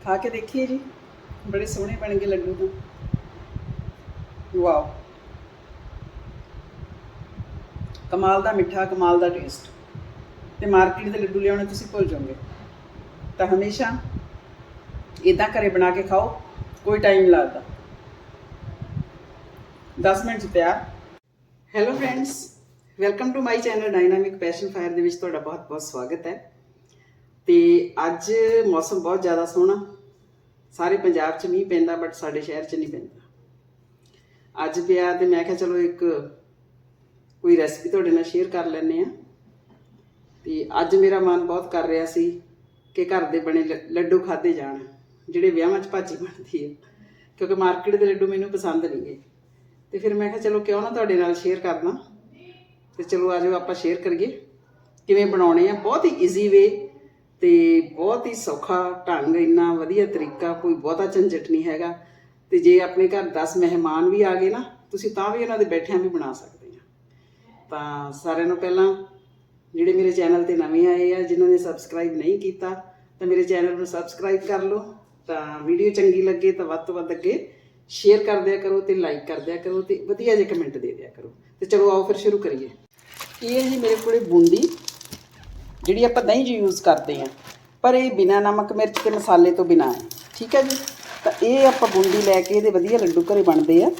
ਖਾ ਕੇ ਦੇਖੀਏ ਜੀ ਬੜੇ ਸੋਹਣੇ ਬਣ ਗਏ ਲੱਡੂ ਤਾਂ ਵਾਓ ਕਮਾਲ ਦਾ ਮਿੱਠਾ ਕਮਾਲ ਦਾ ਟੇਸਟ ਤੇ ਮਾਰਕੀਟ ਦੇ ਲੱਡੂ ਲਿਆਉਣੇ ਤੁਸੀਂ ਭੁੱਲ ਜਾਓਗੇ ਤਾਂ ਹਮੇਸ਼ਾ ਇਦਾਂ ਘਰੇ ਬਣਾ ਕੇ ਖਾਓ ਕੋਈ ਟਾਈਮ ਨਹੀਂ ਲੱਗਦਾ 10 ਮਿੰਟ 'ਚ ਤਿਆਰ hello friends welcome to my channel dynamic passion fire ਦੇ ਵਿੱਚ ਤੁਹਾਡਾ ਬਹੁਤ-ਬਹੁਤ ਸਵਾਗਤ ਹੈ ਤੇ ਅੱਜ ਮੌਸਮ ਬਹੁਤ ਜ਼ਿਆਦਾ ਸੋਹਣਾ। ਸਾਰੇ ਪੰਜਾਬ 'ਚ ਮੀਂਹ ਪੈਂਦਾ ਬਟ ਸਾਡੇ ਸ਼ਹਿਰ 'ਚ ਨਹੀਂ ਪੈਂਦਾ। ਅੱਜ ਪਿਆ ਤੇ ਮੈਂ ਕਿਹਾ ਚਲੋ ਇੱਕ ਕੋਈ ਰੈਸਪੀ ਤੁਹਾਡੇ ਨਾਲ ਸ਼ੇਅਰ ਕਰ ਲੈਂਦੇ ਆ ਤੇ ਅੱਜ ਮੇਰਾ ਮਨ ਬਹੁਤ ਕਰ ਰਿਹਾ ਸੀ ਕਿ ਘਰ ਦੇ ਬਣੇ ਲ- ਲੱਡੂ ਖਾਦੇ ਜਾਣ, ਜਿਹੜੇ ਵਿਆਹਾਂ 'ਚ ਭਾਜੀ ਬਣਦੀ ਹੈ ਕਿਉਂਕਿ ਮਾਰਕੀਟ ਦੇ ਲੱਡੂ ਮੈਨੂੰ ਪਸੰਦ ਨਹੀਂ ਗਏ। ਤੇ ਫਿਰ ਮੈਂ ਕਿਹਾ ਚਲੋ ਕਿਉਂ ਨਾ ਤੁਹਾਡੇ ਨਾਲ ਸ਼ੇਅਰ ਕਰਨਾ ਤੇ ਚਲੋ ਆਜੋ ਆਪਾਂ ਸ਼ੇਅਰ ਕਰੀਏ। ਕਿਵੇਂ ਬਣਾਉਣੇ ਆ? ਬਹੁਤ ਹੀ ਈਜ਼ੀ ਵੇ ਤੇ ਬਹੁਤ ਹੀ ਸੌਖਾ ਢੰਗ, ਇੰਨਾ ਵਧੀਆ ਤਰੀਕਾ, ਕੋਈ ਬਹੁਤਾ ਝੰਜਟ ਨਹੀਂ ਹੈਗਾ। ਤੇ ਜੇ ਆਪਣੇ ਘਰ 10 ਮਹਿਮਾਨ ਵੀ ਆ ਗਏ ਨਾ, ਤੁਸੀਂ ਤਾਂ ਵੀ ਉਹਨਾਂ ਦੇ ਬੈਠਿਆਂ ਵੀ ਬਣਾ ਸਕਦੇ ਆ। ਤਾਂ ਸਾਰਿਆਂ ਨੂੰ ਪਹਿਲਾਂ ਜਿਹੜੇ ਮੇਰੇ ਚੈਨਲ ਤੇ ਨਵੇਂ ਆਏ ਆ, ਜਿਨ੍ਹਾਂ ਨੇ ਸਬਸਕ੍ਰਾਈਬ ਨਹੀਂ ਕੀਤਾ, ਤਾਂ ਮੇਰੇ ਚੈਨਲ ਨੂੰ ਸਬਸਕ੍ਰਾਈਬ ਕਰ ਲਓ। ਤਾਂ ਵੀਡੀਓ ਚੰਗੀ ਲੱਗੇ ਤਾਂ ਵੱਧ ਤੋਂ ਵੱਧ ਅੱਗੇ ਸ਼ੇਅਰ ਕਰ ਦਿਆ ਕਰੋ ਤੇ ਲਾਈਕ ਕਰ ਦਿਆ ਕਰੋ ਤੇ ਵਧੀਆ ਜਿਹੇ ਕਮੈਂਟ ਦੇ ਦਿਆ ਕਰੋ। ਤੇ ਚਲੋ ਆਓ ਫਿਰ ਸ਼ੁਰੂ ਕਰੀਏ। ਇਹ ਹੈ ਜੀ ਮੇਰੇ ਕੋਲੇ ਬੂੰਦੀ। ਜਿਹੜੀ ਆਪਾਂ ਦਹੀਂ 'ਚ ਯੂਜ਼ ਕਰਦੇ ਆ ਪਰ ਇਹ ਬਿਨਾ ਨਮਕ ਮਿਰਚ ਤੇ ਮਸਾਲੇ ਤੋਂ ਬਿਨਾ ਹੈ। ਠੀਕ ਹੈ ਜੀ? ਤਾਂ ਇਹ ਆਪਾਂ ਬੂੰਦੀ ਲੈ ਕੇ ਇਹਦੇ ਵਧੀਆ ਲੱਡੂ ਘਰੇ ਬਣਦੇ ਆ।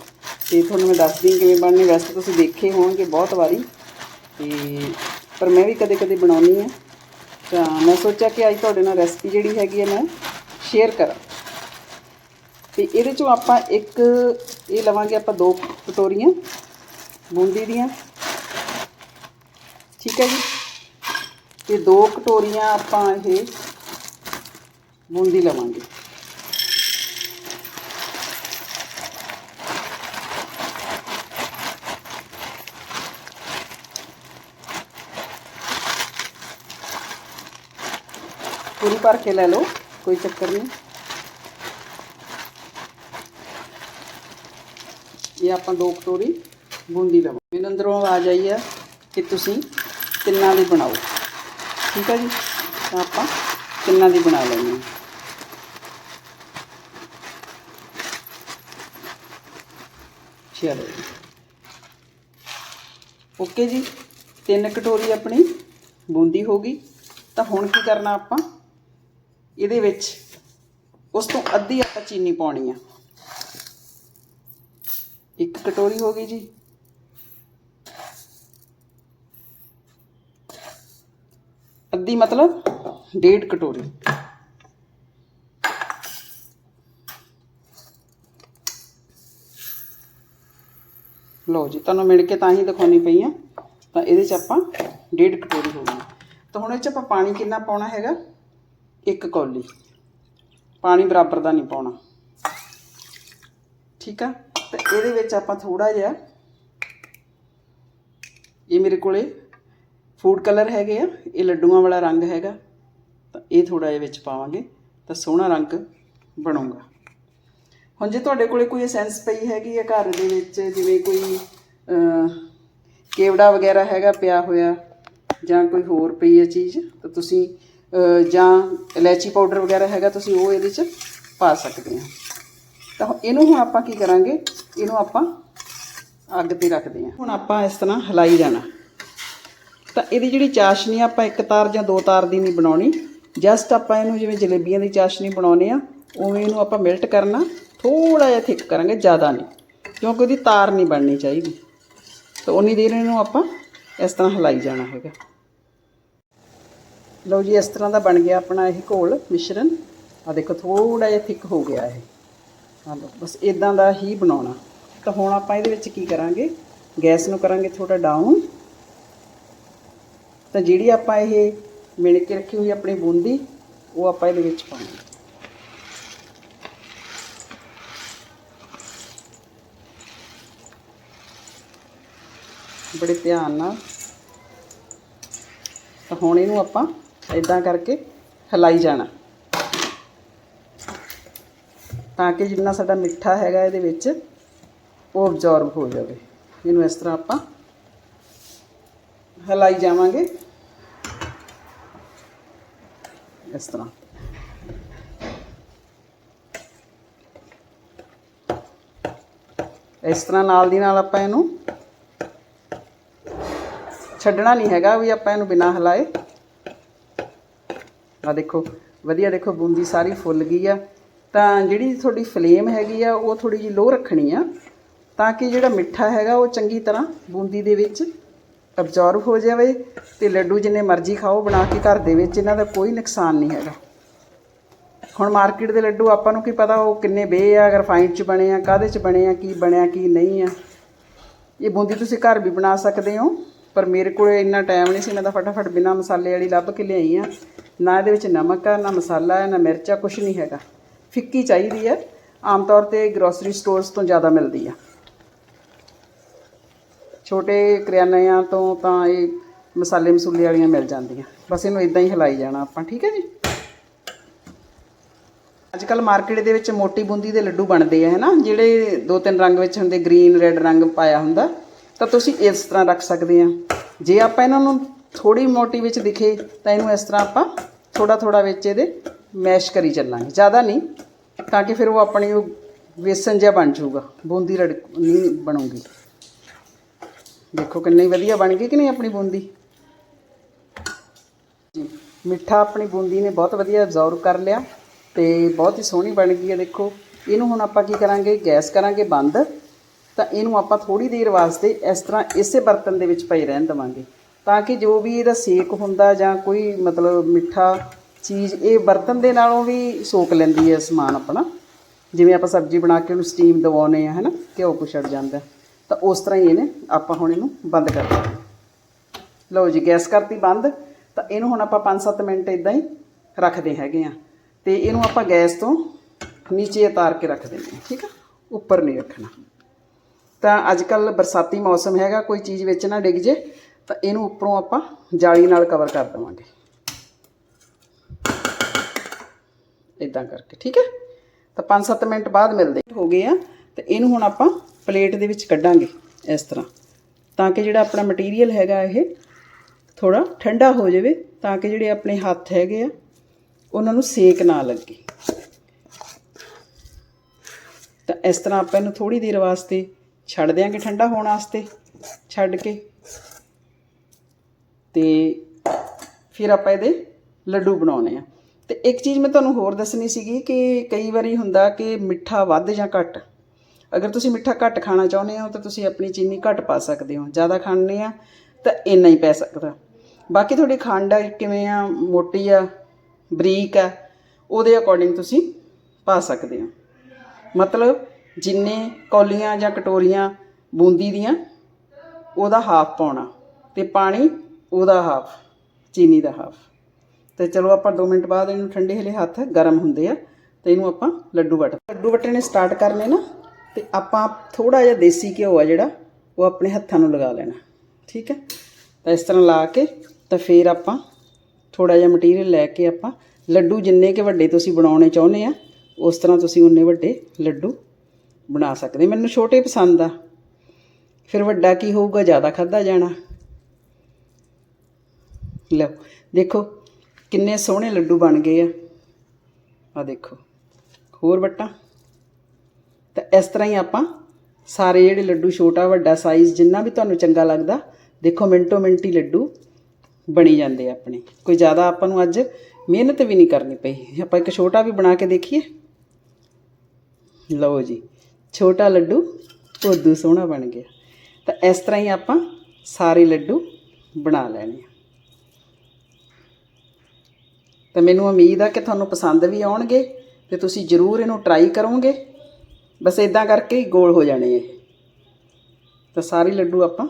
ਤੇ ਤੁਹਾਨੂੰ ਮੈਂ ਦੱਸਦੀ ਕਿਵੇਂ ਬਣਨੇ, ਵੈਸੇ ਤੁਸੀਂ ਦੇਖੇ ਹੋਣਗੇ ਬਹੁਤ ਵਾਰੀ। ਤੇ ਪਰ ਮੈਂ ਵੀ ਕਦੇ ਕਦੇ ਬਣਾਉਣੀ ਆ। ਤਾਂ ਮੈਂ ਸੋਚਿਆ ਕਿ ਅੱਜ ਤੁਹਾਡੇ ਨਾਲ ਰੈਸਪੀ ਜਿਹੜੀ ਹੈਗੀ ਹੈ ਮੈਂ ਸ਼ੇਅਰ ਕਰਾਂ। ਤੇ ਇਹਦੇ ਚੋਂ ਆਪਾਂ ਇੱਕ, ਇਹ ਲਵਾਂਗੇ ਆਪਾਂ ਦੋ ਕਟੋਰੀਆਂ ਬੂੰਦੀ ਦੀਆਂ। ਠੀਕ ਹੈ ਜੀ? ਤੇ ਦੋ ਕਟੋਰੀਆਂ ਆਪਾਂ ਇਹ ਬੂੰਦੀ ਲਵਾਂਗੇ। ਪੂਰੀ ਭਰ ਕੇ ਲੈ ਲਓ, ਕੋਈ ਚੱਕਰ ਨਹੀਂ। ਇਹ ਆਪਾਂ ਦੋ ਕਟੋਰੀ ਬੂੰਦੀ ਲਵਾਂਗੇ। ਮੈਨੂੰ ਅੰਦਰੋਂ ਆਵਾਜ਼ ਆਈ ਹੈ ਕਿ ਤੁਸੀਂ ਤਿੰਨਾਂ ਦੀ ਬਣਾਓ। ਠੀਕ ਹੈ ਜੀ? ਤਾਂ ਆਪਾਂ ਤਿੰਨਾਂ ਦੀ ਬਣਾ ਲੈਣੀ ਹੈ? ਚਲੋ ਜੀ। ਓਕੇ ਜੀ। ਤਿੰਨ ਕਟੋਰੀ ਆਪਣੀ ਬੂੰਦੀ ਹੋ ਗਈ। ਤਾਂ ਹੁਣ ਕੀ ਕਰਨਾ ਆਪਾਂ? ਇਹਦੇ ਵਿੱਚ ਉਸ ਤੋਂ ਅੱਧੀ ਆਪਾਂ ਚੀਨੀ ਪਾਉਣੀ ਆ। ਇੱਕ ਕਟੋਰੀ ਹੋ ਗਈ ਜੀ। ਅੱਧੀ ਮਤਲਬ ਡੇਢ ਕਟੋਰੀ। ਲਓ ਜੀ, ਤੁਹਾਨੂੰ ਮਿਲ ਕੇ ਤਾਂ ਹੀ ਦਿਖਾਉਣੀ ਪਈ ਆ। ਤਾਂ ਇਹਦੇ ਚ ਆਪਾਂ ਡੇਢ ਕਟੋਰੀ ਹੋ ਗਈ। ਤਾਂ ਹੁਣ ਇਹ ਚ ਆਪਾਂ ਪਾਣੀ ਕਿੰਨਾ ਪਾਉਣਾ ਹੈਗਾ? ਇੱਕ ਕੌਲੀ। ਪਾਣੀ ਬਰਾਬਰ ਦਾ ਨਹੀਂ ਪਾਉਣਾ। ਠੀਕ ਆ? ਤੇ ਇਹਦੇ ਵਿੱਚ ਆਪਾਂ ਥੋੜਾ ਜਿਹਾ, ਇਹ ਮੇਰੇ ਕੋਲੇ ਫੂਡ ਕਲਰ ਹੈਗੇ ਆ, ਇਹ ਲੱਡੂਆਂ ਵਾਲਾ ਰੰਗ ਹੈਗਾ, ਤਾਂ ਇਹ ਥੋੜਾ ਜਿਹਾ ਵਿੱਚ ਪਾਵਾਂਗੇ, ਤਾਂ ਸੋਹਣਾ ਰੰਗ ਬਣੂਗਾ। ਹੁਣ ਜੇ ਤੁਹਾਡੇ ਕੋਲੇ ਕੋਈ ਐਸੈਂਸ ਪਈ ਹੈਗੀ ਆ ਘਰ ਦੇ ਵਿੱਚ, ਜਿਵੇਂ ਕੋਈ ਕੇਵੜਾ ਵਗੈਰਾ ਹੈਗਾ ਪਿਆ ਹੋਇਆ, ਜਾਂ ਕੋਈ ਹੋਰ ਪਈ ਹੈ ਚੀਜ਼, ਤਾਂ ਤੁਸੀਂ ਜਾਂ ਇਲਾਇਚੀ ਪਾਊਡਰ ਵਗੈਰਾ ਹੈਗਾ, ਤੁਸੀਂ ਉਹ ਇਹਦੇ 'ਚ ਪਾ ਸਕਦੇ ਆ। ਤਾਂ ਇਹਨੂੰ ਹੁਣ ਆਪਾਂ ਕੀ ਕਰਾਂਗੇ? ਇਹਨੂੰ ਆਪਾਂ ਅੱਗ ਤੇ ਰੱਖਦੇ ਆ। ਹੁਣ ਆਪਾਂ ਇਸ ਤਰ੍ਹਾਂ ਹਿਲਾਈ ਜਾਣਾ। ਤਾਂ ਇਹਦੀ ਜਿਹੜੀ ਚਾਸ਼ਨੀ ਆਪਾਂ ਇੱਕ ਤਾਰ ਜਾਂ ਦੋ ਤਾਰ ਦੀ ਨਹੀਂ ਬਣਾਉਣੀ। ਜਸਟ ਆਪਾਂ ਇਹਨੂੰ ਜਿਵੇਂ ਜਲੇਬੀਆਂ ਦੀ ਚਾਸ਼ਨੀ ਬਣਾਉਨੇ ਆ, ਉਵੇਂ ਇਹਨੂੰ ਆਪਾਂ ਮਿਲਟ ਕਰਨਾ ਥੋੜਾ ਜਿਹਾ ਥਿਕ ਕਰਾਂਗੇ, ਜ਼ਿਆਦਾ ਨਹੀਂ। ਕਿਉਂਕਿ ਉਹਦੀ ਤਾਰ ਨਹੀਂ ਬਣਨੀ ਚਾਹੀਦੀ। ਤਾਂ ਉਨੀ ਦੇਰ ਇਹਨੂੰ ਆਪਾਂ ਇਸ ਤਰ੍ਹਾਂ ਹਿਲਾਈ ਜਾਣਾ ਹੈਗਾ। ਲਓ ਜੀ, ਇਸ ਤਰ੍ਹਾਂ ਦਾ ਬਣ ਗਿਆ ਆਪਣਾ ਇਹ ਘੋਲ ਮਿਸ਼ਰਣ ਆ ਦੇਖੋ ਥੋੜਾ ਜਿਹਾ ਥਿਕ ਹੋ ਗਿਆ ਇਹ। ਹਾਂ ਲਓ, ਬਸ ਇਦਾਂ ਦਾ ਹੀ ਬਣਾਉਣਾ। ਤਾਂ ਹੁਣ ਆਪਾਂ ਇਹਦੇ ਵਿੱਚ ਕੀ ਕਰਾਂਗੇ? ਗੈਸ ਨੂੰ ਕਰਾਂਗੇ ਥੋੜਾ ਡਾਊਨ ਤਾਂ ਜਿਹੜੀ ਆਪਾਂ ਇਹ ਮਿਣ ਕੇ ਰੱਖੀ ਹੋਈ ਆਪਣੀ ਬੂੰਦੀ, ਉਹ ਆਪਾਂ ਇਹਦੇ ਵਿੱਚ ਪਾਵਾਂਗੇ ਬੜੇ ਧਿਆਨ ਨਾਲ। ਤਾਂ ਹੁਣ ਇਹਨੂੰ ਆਪਾਂ ਇਦਾਂ ਕਰਕੇ ਹਿਲਾਈ ਜਾਣਾ। ਤਾਂ ਕਿ ਜਿੰਨਾ ਸਾਡਾ ਮਿੱਠਾ ਹੈਗਾ ਇਹਦੇ ਵਿੱਚ, ਉਹ ਅਬਜ਼ੌਰਬ ਹੋ ਜਾਵੇ। ਇਹਨੂੰ ਇਸ ਤਰ੍ਹਾਂ ਆਪਾਂ ਹਲਾਈ ਜਾਵਾਂਗੇ। ਇਸ ਤਰ੍ਹਾਂ। ਇਸ ਤਰ੍ਹਾਂ ਨਾਲ ਦੀ ਨਾਲ ਆਪਾਂ ਇਹਨੂੰ ਛੱਡਣਾ ਨਹੀਂ ਹੈਗਾ ਵੀ ਆਪਾਂ ਇਹਨੂੰ ਬਿਨਾ ਹਲਾਏ। ਆ ਦੇਖੋ, ਵਧੀਆ ਦੇਖੋ, ਬੂੰਦੀ ਸਾਰੀ ਫੁੱਲ ਗਈ ਆ। ਤਾਂ ਜਿਹੜੀ ਤੁਹਾਡੀ ਫਲੇਮ ਹੈਗੀ ਆ, ਉਹ ਥੋੜੀ ਜਿਹੀ ਲੋ ਰੱਖਣੀ ਆ, ਤਾਂ ਕਿ ਜਿਹੜਾ ਮਿੱਠਾ ਹੈਗਾ, ਉਹ ਚੰਗੀ ਤਰ੍ਹਾਂ ਬੂੰਦੀ ਦੇ ਵਿੱਚ ਅਬਜ਼ੌਰਬ ਹੋ ਜਾਵੇ ਤੇ ਲੱਡੂ ਜਿੰਨੇ ਮਰਜ਼ੀ ਖਾਓ, ਬਣਾ ਕੇ ਘਰ ਦੇ ਵਿੱਚ ਇਹਨਾਂ ਦਾ ਕੋਈ ਨੁਕਸਾਨ ਨਹੀਂ ਹੈਗਾ। ਹੁਣ ਮਾਰਕੀਟ ਦੇ ਲੱਡੂ ਆਪਾਂ ਨੂੰ ਕੀ ਪਤਾ ਉਹ ਕਿੰਨੇ ਬੇ ਆ ਰਿਫਾਈਨਡ ਚ ਬਣੇ ਆ, ਕਾਹਦੇ ਚ ਬਣੇ ਆ, ਕੀ ਬਣਿਆ, ਕੀ ਨਹੀਂ ਆ। ਇਹ ਬੂੰਦੀ ਤੁਸੀਂ ਘਰ ਵੀ ਬਣਾ ਸਕਦੇ ਹੋ, ਪਰ ਮੇਰੇ ਕੋਲ ਇੰਨਾ ਟਾਈਮ ਨਹੀਂ ਸੀ, ਮੈਂ ਤਾਂ ਫਟਾਫਟ ਬਿਨਾ ਮਸਾਲੇ ਵਾਲੀ ਲੱਭ ਕੇ ਲਿਆਈ ਆ। ਨਾ ਇਹਦੇ ਵਿੱਚ ਨਮਕ ਆ, ਨਾ ਮਸਾਲਾ ਹੈ ਨਾ ਮਿਰਚਾ ਕੁਝ ਨਹੀਂ ਹੈਗਾ। ਫਿੱਕੀ ਚਾਹੀਦੀ ਹੈ ਆਮ ਤੌਰ ਤੇ ਗਰੋਸਰੀ ਸਟੋਰਸ ਤੋਂ ਜ਼ਿਆਦਾ ਮਿਲਦੀ ਆ। ਛੋਟੇ ਕਰਿਆਨਿਆਂ ਤੋਂ ਤਾਂ ਇਹ ਮਸਾਲੇ ਮਸੂਲੇ ਵਾਲੀਆਂ ਮਿਲ ਜਾਂਦੀਆਂ। ਬਸ ਇਹਨੂੰ ਇਦਾਂ ਹੀ ਹਿਲਾਈ ਜਾਣਾ ਆਪਾਂ, ਠੀਕ ਹੈ ਜੀ? ਅੱਜ ਕੱਲ ਮਾਰਕੀਟ ਦੇ ਵਿੱਚ ਮੋਟੀ ਬੂੰਦੀ ਦੇ ਲੱਡੂ ਬਣਦੇ ਆ, ਹੈਨਾ? ਜਿਹੜੇ ਦੋ ਤਿੰਨ ਰੰਗ ਵਿੱਚ ਹੁੰਦੇ, ਗ੍ਰੀਨ, ਰੈੱਡ ਰੰਗ ਪਾਇਆ ਹੁੰਦਾ, ਤਾਂ ਤੁਸੀਂ ਇਸ ਤਰ੍ਹਾਂ ਰੱਖ ਸਕਦੇ ਆ। ਜੇ ਆਪਾਂ ਇਹਨਾਂ ਨੂੰ ਥੋੜੀ ਮੋਟੀ ਵਿੱਚ ਦਿਖੇ, ਤਾਂ ਇਹਨੂੰ ਇਸ ਤਰ੍ਹਾਂ ਆਪਾਂ ਥੋੜਾ ਥੋੜਾ ਵਿੱਚ ਇਹਦੇ ਮੈਸ਼ ਕਰੀ ਚੱਲਾਂਗੇ। ਜ਼ਿਆਦਾ ਨਹੀਂ, ਤਾਂ ਕਿ ਫਿਰ ਉਹ ਆਪਣੀ ਉਹ ਵੇਸਣ ਜਿਹਾ ਬਣ ਜਾਊਗਾ, ਬੂੰਦੀ ਰੜ ਨਹੀਂ ਬਣੂਗੀ। ਦੇਖੋ ਕਿੰਨੀ ਵਧੀਆ ਬਣ ਗਈ ਕਿ ਨਹੀਂ ਆਪਣੀ ਬੂੰਦੀ? ਜੀ, ਮਿੱਠਾ ਆਪਣੀ ਬੂੰਦੀ ਨੇ ਬਹੁਤ ਵਧੀਆ ਅਬਜ਼ੌਰਬ ਕਰ ਲਿਆ ਤੇ ਬਹੁਤ ਹੀ ਸੋਹਣੀ ਬਣ ਗਈ ਹੈ, ਦੇਖੋ। ਇਹਨੂੰ ਹੁਣ ਆਪਾਂ ਕੀ ਕਰਾਂਗੇ? ਗੈਸ ਕਰਾਂਗੇ ਬੰਦ। ਤਾਂ ਇਹਨੂੰ ਆਪਾਂ ਥੋੜੀ ਦੇਰ ਵਾਸਤੇ ਇਸ ਤਰ੍ਹਾਂ ਇਸੇ ਬਰਤਨ ਦੇ ਵਿੱਚ ਪਈ ਰਹਿਣ ਦੇਵਾਂਗੇ। ਤਾਂ ਕਿ ਜੋ ਵੀ ਇਹਦਾ ਸੇਕ ਹੁੰਦਾ ਜਾਂ ਕੋਈ ਮਤਲਬ ਮਿੱਠਾ ਚੀਜ਼, ਇਹ ਬਰਤਨ ਦੇ ਨਾਲੋਂ ਵੀ ਸੋਕ ਲੈਂਦੀ ਹੈ ਸਮਾਨ ਆਪਣਾ। ਜਿਵੇਂ ਆਪਾਂ ਸਬਜ਼ੀ ਬਣਾ ਕੇ ਉਹਨੂੰ ਸਟੀਮ ਦਵਾਉਨੇ ਆ ਹੈਨਾ ਘਿਓ ਕੁਛੜ ਜਾਂਦਾ। ਤਾਂ ਉਸ ਤਰ੍ਹਾਂ ਹੀ ਇਹਨੇ ਆਪਾਂ ਹੁਣ ਇਹਨੂੰ ਬੰਦ ਕਰ ਦਿੰਦੇ ਲਓ ਜੀ, ਗੈਸ ਕਰਤੀ ਬੰਦ। ਤਾਂ ਇਹਨੂੰ ਹੁਣ ਆਪਾਂ 5-7 ਮਿੰਟ ਇਦਾਂ ਹੀ ਰੱਖਦੇ ਹੈਗੇ ਆ ਤੇ ਇਹਨੂੰ ਆਪਾਂ ਗੈਸ ਤੋਂ ਨੀਚੇ ਉਤਾਰ ਕੇ ਰੱਖ ਦਿੰਦੇ ਹਾਂ, ਠੀਕ ਆ? ਉੱਪਰ ਨਹੀਂ ਰੱਖਣਾ। ਤਾਂ ਅੱਜ ਕੱਲ ਬਰਸਾਤੀ ਮੌਸਮ ਹੈਗਾ, ਕੋਈ ਚੀਜ਼ ਵਿੱਚ ਨਾ ਡਿੱਗ ਜੇ, ਤਾਂ ਇਹਨੂੰ ਉੱਪਰੋਂ ਆਪਾਂ ਜਾਲੀ ਨਾਲ ਕਵਰ ਕਰ ਦੇਵਾਂਗੇ। ਇਦਾਂ ਕਰਕੇ, ਠੀਕ ਹੈ? ਤਾਂ 5-7 ਮਿੰਟ ਬਾਅਦ ਮਿਲਦੇ ਹੋ ਗਏ ਆ। ਤੇ ਇਹਨੂੰ ਹੁਣ ਆਪਾਂ ਪਲੇਟ ਦੇ ਵਿੱਚ ਕੱਢਾਂਗੇ ਇਸ ਤਰ੍ਹਾਂ। ਤਾਂ ਕਿ ਜਿਹੜਾ ਆਪਣਾ ਮਟੀਰੀਅਲ ਹੈਗਾ ਇਹ ਥੋੜਾ ਠੰਡਾ ਹੋ ਜਾਵੇ, ਤਾਂ ਕਿ ਜਿਹੜੇ ਆਪਣੇ ਹੱਥ ਹੈਗੇ ਆ, ਉਹਨਾਂ ਨੂੰ ਸੇਕ ਨਾ ਲੱਗੇ। ਤਾਂ ਇਸ ਤਰ੍ਹਾਂ ਆਪਾਂ ਇਹਨੂੰ ਥੋੜੀ ਦੇਰ ਵਾਸਤੇ ਛੱਡ ਦਿਆਂਗੇ ਠੰਡਾ ਹੋਣ ਵਾਸਤੇ, ਛੱਡ ਕੇ। ਤੇ ਫਿਰ ਆਪਾਂ ਇਹਦੇ ਲੱਡੂ ਬਣਾਉਣੇ ਆ। ਤੇ ਇੱਕ ਚੀਜ਼ ਮੈਂ ਤੁਹਾਨੂੰ ਹੋਰ ਦੱਸਣੀ ਸੀਗੀ ਕਿ ਕਈ ਵਾਰੀ ਹੁੰਦਾ ਕਿ ਮਿੱਠਾ ਵੱਧ ਜਾਂ ਘੱਟ। ਅਗਰ ਤੁਸੀਂ ਮਿੱਠਾ ਘੱਟ ਖਾਣਾ ਚਾਹੁੰਦੇ ਹੋ, ਤਾਂ ਤੁਸੀਂ ਆਪਣੀ ਚੀਨੀ ਘੱਟ ਪਾ ਸਕਦੇ ਹੋ। ਜ਼ਿਆਦਾ ਖਾਣੇ ਆ, ਤਾਂ ਇੰਨਾ ਹੀ ਪੈ ਸਕਦਾ। ਬਾਕੀ ਤੁਹਾਡੀ ਖੰਡ ਕਿਵੇਂ ਆ, ਮੋਟੀ ਆ, ਬਰੀਕ ਆ, ਉਹਦੇ ਅਕੋਰਡਿੰਗ ਤੁਸੀਂ ਪਾ ਸਕਦੇ ਹੋ। ਮਤਲਬ ਜਿੰਨੇ ਕੌਲੀਆਂ ਜਾਂ ਕਟੋਰੀਆਂ ਬੂੰਦੀ ਦੀਆਂ, ਉਹਦਾ ਹਾਫ ਪਾਉਣਾ ਤੇ ਪਾਣੀ ਉਹਦਾ ਹਾਫ ਚੀਨੀ ਦਾ ਹਾਫ ਤੇ ਚਲੋ ਆਪਾਂ 2 ਮਿੰਟ ਬਾਅਦ ਇਹਨੂੰ ਠੰਡੇ ਹਲੇ ਹੱਥ ਗਰਮ ਹੁੰਦੇ ਆ, ਤੇ ਇਹਨੂੰ ਆਪਾਂ ਲੱਡੂ ਵਟ ਲੱਡੂ ਵਟਣੇ ਸਟਾਰਟ ਕਰਨੇ ਨਾ। ਤੇ ਆਪਾਂ ਥੋੜਾ ਜਿਹਾ ਦੇਸੀ ਘਿਓ ਆ ਜਿਹੜਾ, ਉਹ ਆਪਣੇ ਹੱਥਾਂ ਨੂੰ ਲਗਾ ਲੈਣਾ, ਠੀਕ ਹੈ? ਤਾਂ ਇਸ ਤਰ੍ਹਾਂ ਲਾ ਕੇ ਤਾਂ ਫਿਰ ਆਪਾਂ ਥੋੜਾ ਜਿਹਾ ਮਟੀਰੀਅਲ ਲੈ ਕੇ ਆਪਾਂ ਲੱਡੂ ਜਿੰਨੇ ਕਿ ਵੱਡੇ ਤੁਸੀਂ ਬਣਾਉਣੇ ਚਾਹੁੰਦੇ ਆ, ਉਸ ਤਰ੍ਹਾਂ ਤੁਸੀਂ ਉਨੇ ਵੱਡੇ ਲੱਡੂ ਬਣਾ ਸਕਦੇ। ਮੈਨੂੰ ਛੋਟੇ ਪਸੰਦ ਆ। ਫਿਰ ਵੱਡਾ ਕੀ ਹੋਊਗਾ? ਜ਼ਿਆਦਾ ਖਾਦਾ ਜਾਣਾ। ਲਓ, ਦੇਖੋ ਕਿੰਨੇ ਸੋਹਣੇ ਲੱਡੂ ਬਣ ਗਏ ਆ। ਆ ਦੇਖੋ, ਹੋਰ ਵੱਟਾਂ। ਤਾਂ ਇਸ ਤਰ੍ਹਾਂ ਹੀ ਆਪਾਂ ਸਾਰੇ ਜਿਹੜੇ ਲੱਡੂ ਛੋਟਾ, ਵੱਡਾ ਸਾਈਜ਼ ਜਿੰਨਾ ਵੀ ਤੁਹਾਨੂੰ ਚੰਗਾ ਲੱਗਦਾ, ਦੇਖੋ ਮਿੰਟੋ ਮਿੰਟੀ ਲੱਡੂ ਬਣੀ ਜਾਂਦੇ ਆ ਆਪਣੇ। ਕੋਈ ਜ਼ਿਆਦਾ ਆਪਾਂ ਨੂੰ ਅੱਜ ਮਿਹਨਤ ਵੀ ਨਹੀਂ ਕਰਨੀ ਪਈ। ਆਪਾਂ ਇੱਕ ਛੋਟਾ ਵੀ ਬਣਾ ਕੇ ਦੇਖੀਏ। ਲਓ ਜੀ, ਛੋਟਾ ਲੱਡੂ ਉਦੋਂ ਸੋਹਣਾ ਬਣ ਗਿਆ। ਤਾਂ ਇਸ ਤਰ੍ਹਾਂ ਹੀ ਆਪਾਂ ਸਾਰੇ ਲੱਡੂ ਬਣਾ ਲੈਣੇ ਆ। ਤਾਂ ਮੈਨੂੰ ਉਮੀਦ ਆ ਕਿ ਤੁਹਾਨੂੰ ਪਸੰਦ ਵੀ ਆਉਣਗੇ ਤੇ ਤੁਸੀਂ ਜ਼ਰੂਰ ਇਹਨੂੰ ਟਰਾਈ ਕਰੋਗੇ। ਬਸ ਇਦਾਂ ਕਰਕੇ ਹੀ ਗੋਲ ਹੋ ਜਾਣੇ ਇਹ। ਤਾਂ ਸਾਰੇ ਲੱਡੂ ਆਪਾਂ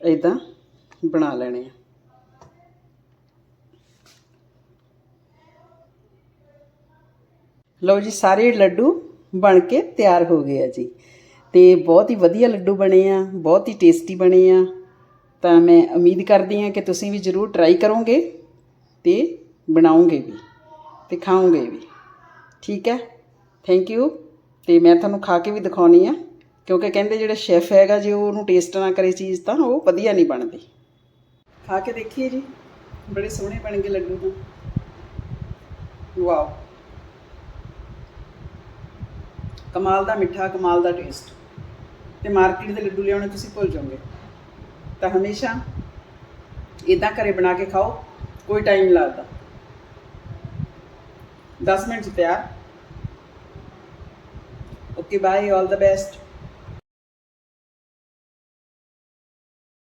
ਇਦਾਂ ਬਣਾ ਲੈਣੇ ਆ। ਲਓ ਜੀ, ਸਾਰੇ ਲੱਡੂ ਬਣ ਕੇ ਤਿਆਰ ਹੋ ਗਏ ਆ ਜੀ। ਤੇ ਬਹੁਤ ਹੀ ਵਧੀਆ ਲੱਡੂ ਬਣੇ ਆ, ਬਹੁਤ ਹੀ ਟੇਸਟੀ ਬਣੇ ਆ। ਤਾਂ ਮੈਂ ਉਮੀਦ ਕਰਦੀ ਹਾਂ ਕਿ ਤੁਸੀਂ ਵੀ ਜ਼ਰੂਰ ਟਰਾਈ ਕਰੋਗੇ ਤੇ ਬਣਾਓਗੇ ਵੀ ਤੇ ਖਾਓਗੇ ਵੀ। ਠੀਕ ਹੈ? ਥੈਂਕ ਯੂ ਤੇ ਮੈਂ ਤੁਹਾਨੂੰ ਖਾ ਕੇ ਵੀ ਦਿਖਾਉਣੀ ਆ, ਕਿਉਂਕਿ ਕਹਿੰਦੇ ਜਿਹੜਾ ਸ਼ੈਫ ਹੈਗਾ ਜੇ ਉਹਨੂੰ ਟੇਸਟ ਨਾ ਕਰੇ ਚੀਜ਼ ਤਾਂ ਉਹ ਵਧੀਆ ਨਹੀਂ ਬਣਦੀ। ਖਾ ਕੇ ਦੇਖੀਏ ਜੀ, ਬੜੇ ਸੋਹਣੇ ਬਣ ਗਏ ਲੱਡੂ ਤਾਂ। ਵਾਓ। ਕਮਾਲ ਦਾ ਮਿੱਠਾ, ਕਮਾਲ ਦਾ ਟੇਸਟ ਤੇ ਮਾਰਕੀਟ ਦੇ ਲੱਡੂ ਲਿਆਉਣੇ ਤੁਸੀਂ ਭੁੱਲ ਜਾਓਗੇ। ਤਾਂ ਹਮੇਸ਼ਾ ਇਦਾਂ ਘਰੇ ਬਣਾ ਕੇ ਖਾਓ, ਕੋਈ ਟਾਈਮ ਨਹੀਂ ਲੱਗਦਾ। 10 ਮਿੰਟ 'ਚ ਤਿਆਰ। Okay bye all the best